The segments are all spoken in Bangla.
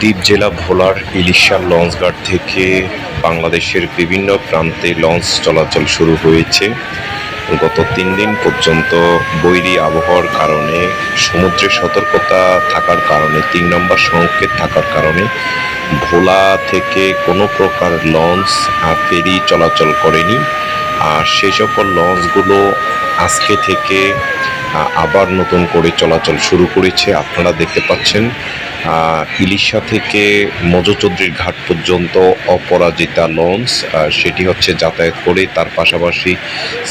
দ্বীপ জেলা ভোলার ইলিশা লঞ্চঘাট থেকে বাংলাদেশের বিভিন্ন প্রান্তে লঞ্চ চলাচল শুরু হয়েছে। গত তিন দিন পর্যন্ত বৈরী আবহাওয়ার কারণে, সমুদ্রে সতর্কতা থাকার কারণে, তিন নম্বর সংকেত থাকার কারণে ভোলা থেকে কোনো প্রকার লঞ্চ ফেরি চলাচল করেনি। আর সেই সকল লঞ্চগুলো আজকে থেকে আবার নতুন করে চলাচল শুরু করেছে। আপনারা দেখতে পাচ্ছেন ইলিশা থেকে মজচৌধুরীর ঘাট পর্যন্ত অপরাজিতা লঞ্চ সেটি হচ্ছে যাতায়াত করে, তার পাশাপাশি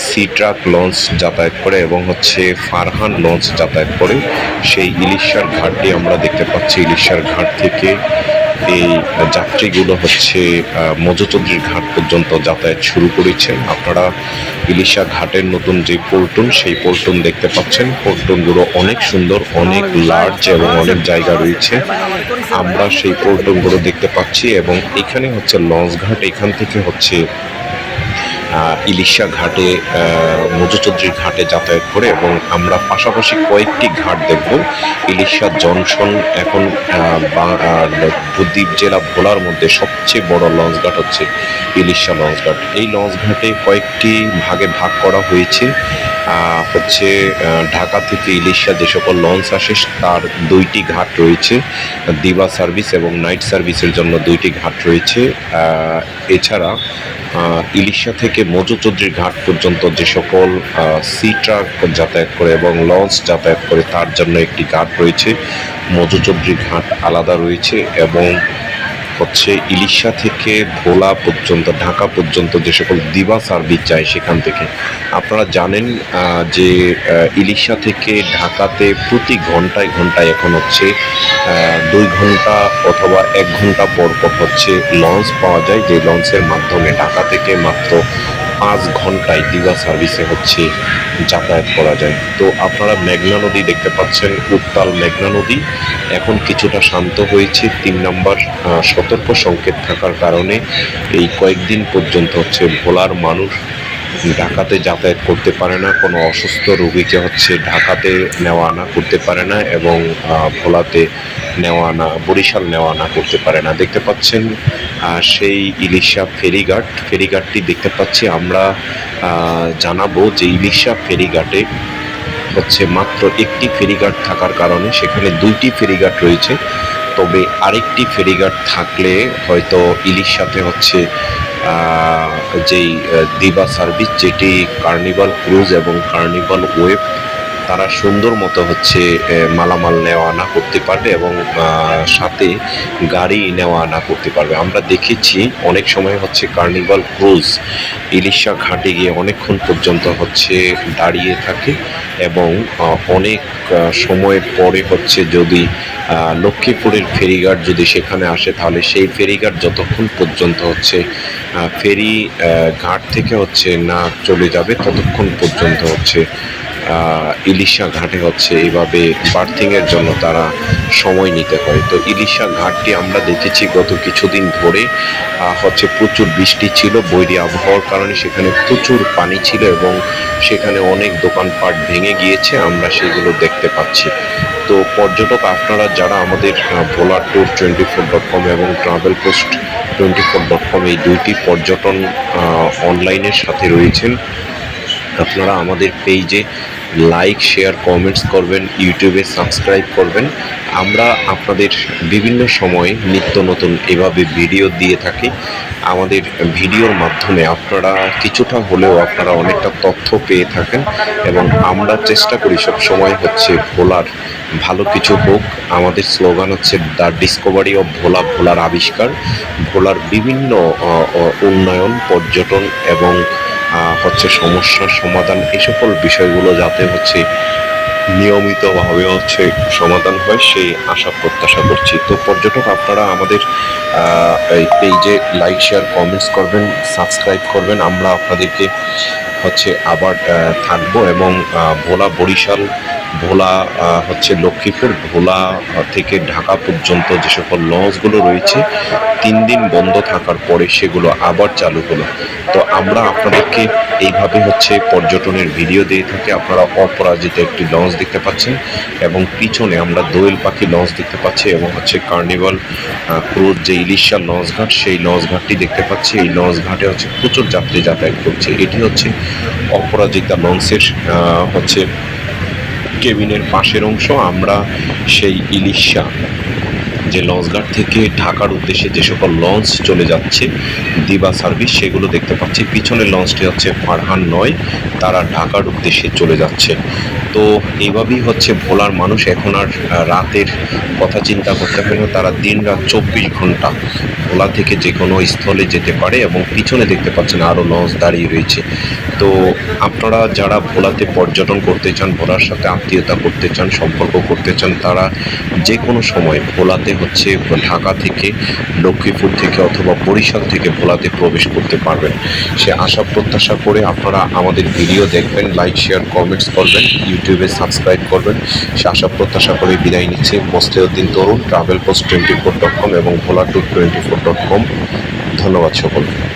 সি ট্রাক লঞ্চ যাতায়াত করে এবং হচ্ছে ফারহান লঞ্চ যাতায়াত করে। সেই ইলিশার ঘাটটি আমরা দেখতে পাচ্ছি। ইলিশার ঘাট থেকে এই যাত্রীগুলো হচ্ছে আহ, মজচৌধুরীর ঘাট পর্যন্ত যাতায়াত শুরু করেছেন আপনারা ইলিশা ঘাটের নতুন যে পল্টন সেই পল্টন দেখতে পাচ্ছেন। পল্টনগুলো অনেক সুন্দর অনেক লার্জ এবং অনেক জায়গা রয়েছে। আমরা সেই পল্টনগুলো দেখতে পাচ্ছি এবং এখানে হচ্ছে লঞ্চ ঘাট এখান থেকে হচ্ছে ইলিশা ঘাটে মধুচৌধুরীর ঘাটে যাতায়াত করে এবং আমরা পাশাপাশি কয়েকটি ঘাট দেখব। ইলিশা জংশন এখন আহ, জেলা ভোলার মধ্যে সবচেয়ে বড় লঞ্চ ঘাট হচ্ছে ইলিশা লঞ্চ ঘাট। এই লঞ্চ ঘাটে কয়েকটি ভাগে ভাগ করা হয়েছে। হচ্ছে ঢাকা থেকে ইলিশা যে সকল লঞ্চ আসে তার দুইটি ঘাট রয়েছে। দিবা সার্ভিস এবং নাইট সার্ভিসের জন্য দুইটি ঘাট রয়েছে। এছাড়া ইলিশা থেকে মজুচৌধুরী ঘাট পর্যন্ত যে সকল সি ট্রাক যাতায়াত করে এবং লঞ্চ যাতায়াত করে তার জন্য একটি ঘাট রয়েছে। মজুচৌধুরী ঘাট আলাদা রয়েছে এবং হচ্ছে ইলিশা থেকে ভোলা পর্যন্ত, ঢাকা পর্যন্ত যে সকল দিবা সার্ভিস যায় সেখান থেকে। আপনারা জানেন যে ইলিশা থেকে ঢাকাতে প্রতি ঘন্টায় ঘন্টায় এখন হচ্ছে দুই ঘণ্টা অথবা এক ঘণ্টা পর পর হচ্ছে লঞ্চ পাওয়া যায়, যে লঞ্চের মাধ্যমে ঢাকা থেকে মাত্র পাঁচ ঘন্টায় দীঘা সার্ভিসে হচ্ছে যাতায়াত করা যায়। তো আপনারা মেঘনা নদী দেখতে পাচ্ছেন, উত্তাল মেঘনা নদী। এখন কিছুটা শান্ত হয়েছে, তিন নম্বর সতর্ক সংকেত থাকার কারণে এই কয়েকদিন পর্যন্ত হচ্ছে ভোলার মানুষ ঢাকাতে যাতায়াত করতে পারে না, কোনো অসুস্থ রোগীকে হচ্ছে ঢাকাতে নেওয়া আনা করতে পারে না এবং ভোলাতে নেওয়া আনা, বরিশাল নেওয়া আনা করতে পারে না। দেখতে পাচ্ছেন সেই ইলিশা ফেরিঘাট। ফেরিঘাটটি দেখতে পাচ্ছি আমরা জানাব যে ইলিশা ফেরিঘাটে হচ্ছে মাত্র একটি ফেরিঘাট থাকার কারণে সেখানে দুইটি ফেরিঘাট রয়েছে। তবে আরেকটি ফেরিঘাট থাকলে হয়তো ইলিশ সাথে হচ্ছে যেই দিবা সার্ভিস যেটি কার্নিভাল ক্রুজ এবং কার্নিভাল ওয়েব তারা সুন্দর মতো হচ্ছে মালামাল নেওয়া আনা করতে পারবে এবং সাথে গাড়ি নেওয়া আনা করতে পারবে। আমরা দেখেছি অনেক সময় হচ্ছে কার্নিভাল ক্রুজ ইলিশা ঘাটে গিয়ে অনেকক্ষণ পর্যন্ত হচ্ছে দাঁড়িয়ে থাকে এবং অনেক সময় পরে হচ্ছে যদি লক্ষ্মীপুরের ফেরিঘাট যদি সেখানে আসে তাহলে সেই ফেরিঘাট যতক্ষণ পর্যন্ত হচ্ছে ফেরি ঘাট থেকে হচ্ছে না চলে যাবে ততক্ষণ পর্যন্ত হচ্ছে ইলিশা ঘাটে হচ্ছে এইভাবে বার্থিংয়ের জন্য তারা সময় নিতে হয় তো ইলিশা ঘাটটি আমরা দেখেছি গত কিছুদিন ধরে হচ্ছে প্রচুর বৃষ্টি ছিল, বৈরী আবহাওয়ার কারণে সেখানে প্রচুর পানি ছিল এবং সেখানে অনেক দোকানপাট ভেঙে গিয়েছে, আমরা সেগুলো দেখতে পাচ্ছি। তো পর্যটক আপনারা যারা আমাদের ভোলার tour twenty four dot com এবং travel post twenty four dot com এই দুইটি পর্যটন অনলাইনের সাথে রয়েছেন আপনারা আমাদের পেজে লাইক, শেয়ার, কমেন্টস করবেন, ইউটিউবে সাবস্ক্রাইব করবেন। আমরা আপনাদের বিভিন্ন সময়ে নিত্য নতুন এভাবে ভিডিও দিয়ে থাকি। আমাদের ভিডিওর মাধ্যমে আপনারা কিছুটা হলেও আপনারা অনেকটা তথ্য পেয়ে থাকেন এবং আমরা চেষ্টা করি সব সময় হচ্ছে ভোলার ভালো কিছু হোক। আমাদের স্লোগান হচ্ছে দ্য ডিসকভারি অফ ভোলা, ভোলার আবিষ্কার। ভোলার বিভিন্ন উন্নয়ন, পর্যটন এবং হচ্ছে সমস্যার সমাধান, এই সকল বিষয়গুলো যাতে হচ্ছে নিয়মিতভাবে হচ্ছে সমাধান হয়, সেই আশা প্রত্যাশা করছি। তো পর্যটক, আপনারা আমাদের এই পেজে লাইক শেয়ার কমেন্টস করবেন সাবস্ক্রাইব করবেন। আমরা আপনাদেরকে হচ্ছে আবার থাকব এবং ভোলা বরিশাল, ভোলা হচ্ছে লক্ষ্মীপুর, ভোলা থেকে ঢাকা পর্যন্ত যে সকল লঞ্চগুলো রয়েছে তিন দিন বন্ধ থাকার পরে সেগুলো আবার চালু হলো। তো আমরা আপনাদেরকে এইভাবে হচ্ছে পর্যটনের ভিডিও দিয়ে থাকি। আপনারা অপরাজিত একটি লঞ্চ দেখতে পাচ্ছেন এবং পিছনে আমরা দোয়েল পাখি লঞ্চ দেখতে পাচ্ছি এবং হচ্ছে কার্নিভাল ক্রুজ যে ইলিশা লঞ্চ ঘাট, সেই লঞ্চ ঘাটটি দেখতে পাচ্ছি। এই লঞ্চ ঘাটে হচ্ছে প্রচুর যাত্রী যাতায়াত করছে। এটি হচ্ছে অপরাজিতা লঞ্চের হচ্ছে কেবিনের পাশের অংশ। আমরা সেই ইলিশা যে লঞ্চ গার্ড থেকে ঢাকার উদ্দেশ্যে যে সকল লঞ্চ চলে যাচ্ছে, দিবা সার্ভিস সেগুলো দেখতে পাচ্ছি। পিছনের লঞ্চটি হচ্ছে ফারহান নয়, তারা ঢাকার উদ্দেশ্যে চলে যাচ্ছে তো এইভাবেই হচ্ছে ভোলার মানুষ এখন আর রাতের কথা চিন্তা করতে পারে না। তারা দিন রাত চব্বিশ ঘণ্টা ভোলা থেকে যে কোনো স্থলে যেতে পারে এবং পিছনে দেখতে পাচ্ছেন আরও লঞ্চ দাঁড়িয়ে রয়েছে। তো আপনারা যারা ভোলাতে পর্যটন করতে চান, ভোলার সাথে আত্মীয়তা করতে চান, সম্পর্ক করতে চান, তারা যে কোনো সময় ভোলাতে হচ্ছে ঢাকা থেকে, লক্ষ্মীপুর থেকে অথবা বরিশাল থেকে ভোলাতে প্রবেশ করতে পারবেন। সে আশা প্রত্যাশা করে আপনারা আমাদের ভিডিও দেখবেন, লাইক, শেয়ার, কমেন্টস করবেন ইউটিউবে সাবস্ক্রাইব করবেন। সে আশা, প্রত্যাশা করে বিদায় নিচ্ছে। Mosteuddin Tarun travel post twenty four dot com এবং Bhola two twenty four dot com ধন্যবাদ সকলকে।